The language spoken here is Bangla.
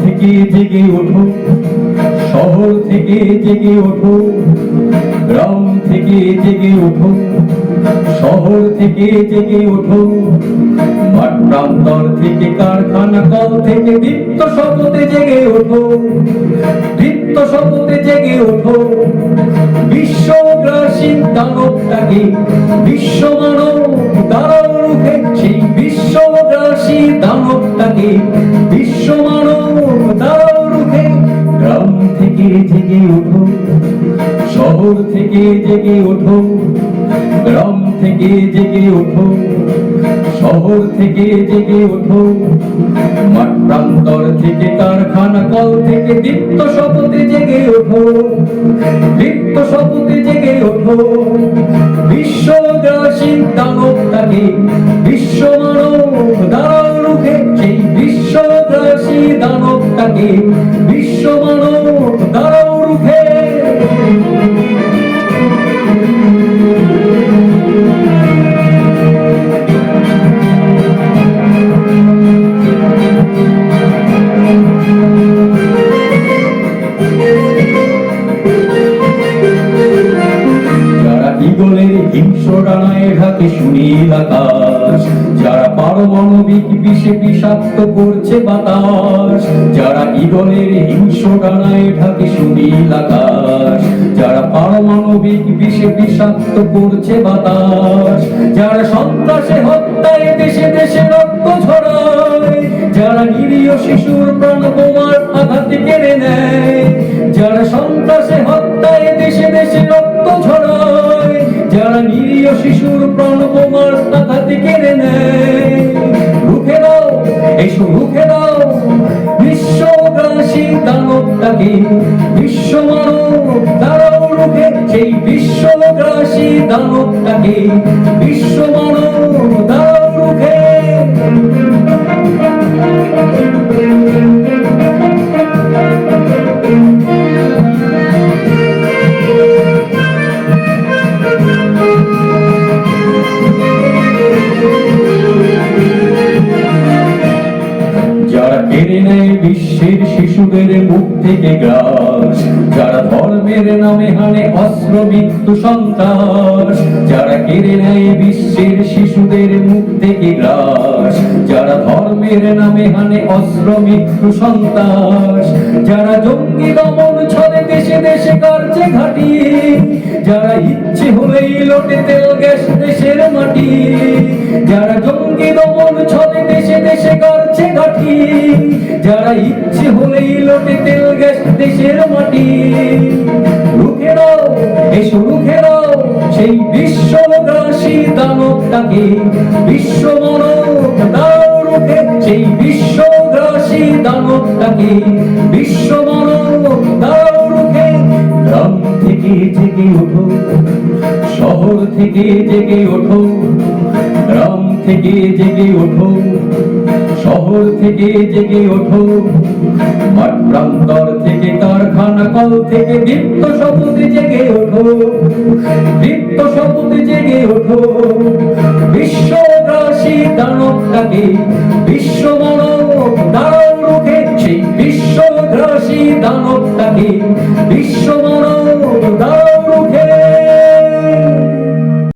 থেকে জেগে ওঠো শহর থেকে জেগে ওঠো গ্রাম থেকে জেগে ওঠো শহর থেকে জেগে ওঠো মাঠ থেকে কারখানা কল থেকে দীপ্ত শব্দে জেগে ওঠো দীপ্ত শব্দে জেগে ওঠো বিশ্বগ্রাসী দানবটাকে বিশ্ব মানব দাঁড়াও থেকে জেগে ওঠো গ্রাম থেকে জেগে ওঠো শহর থেকে জেগে ওঠো মাঠ প্রান্তর থেকে কারখানা কল থেকে দীপ্ত শপথে জেগে ওঠো দীপ্ত শপথে জেগে ওঠো বিশ্বগ্রাসী দানবটাকে বিশ্ব মানব দাঁড়াও রুখে সেই বিশ্বগ্রাসী দানবটাকে বিশ্ব মানব ঢাকে সুনীল আকাশ যারা পারমাণবিক বিষে বিষাক্ত করছে বাতাস, যারা ইগলের হিংস ডানায় ঢাকে সুনীল আকাশ যারা পারমাণবিক বিষে বিষাক্ত করছে বাতাস, যারা সন্ত্রাসে হত্যায় দেশে দেশে রক্ত ঝরায় যারা নিরীহ শিশুর প্রাণ বোমার আঘাতে কেড়ে নেয়। রুখে দাও। বিশ্বগ্রাসী দানবটাকে বিশ্ব মানব দাঁড়াও রুখে সেই দানব দানবটাকে বিশ্ব মানব নামে হানে অস্ত্র মৃত্যু সন্ত্রাস। যারা কেড়ে নেয় বিশ্বের শিশুদের মুখ থেকে গ্রাস। যারা ধর্মের নামে হানে অস্ত্র মৃত্যু সন্ত্রাস। যারা জঙ্গি দমন ছলে দেশে দেশে কার্যে ঘাটি যারা ইচ্ছে হলেই লোটে তেল, গ্যাস, দেশের মাটি, যারা জঙ্গি দমন ছলে দেশে দেশে ঘাটি, যারা ইচ্ছে হলেই লোটে তেল, গ্যাস, দেশের মাটি। এসো সেই দানবটাকে, বিশ্ব মানব দাও রুখে, সেই বিশ্বগ্রাসী দানবটাকে, বিশ্ব থেকে জেগে ওঠো। শহর থেকে জেগে ওঠো। গ্রাম থেকে জেগে ওঠো। শহর থেকে জেগে ওঠো। প্রান্তর থেকে কারখানা কল থেকে দীপ্ত জেগে ওঠো। দীপ্ত জেগে ওঠো। বিশ্বগ্রাসী দানবটাকে বিশ্ব মানব বিশ্বগ্রাসী দানবটাকে বিশ্ব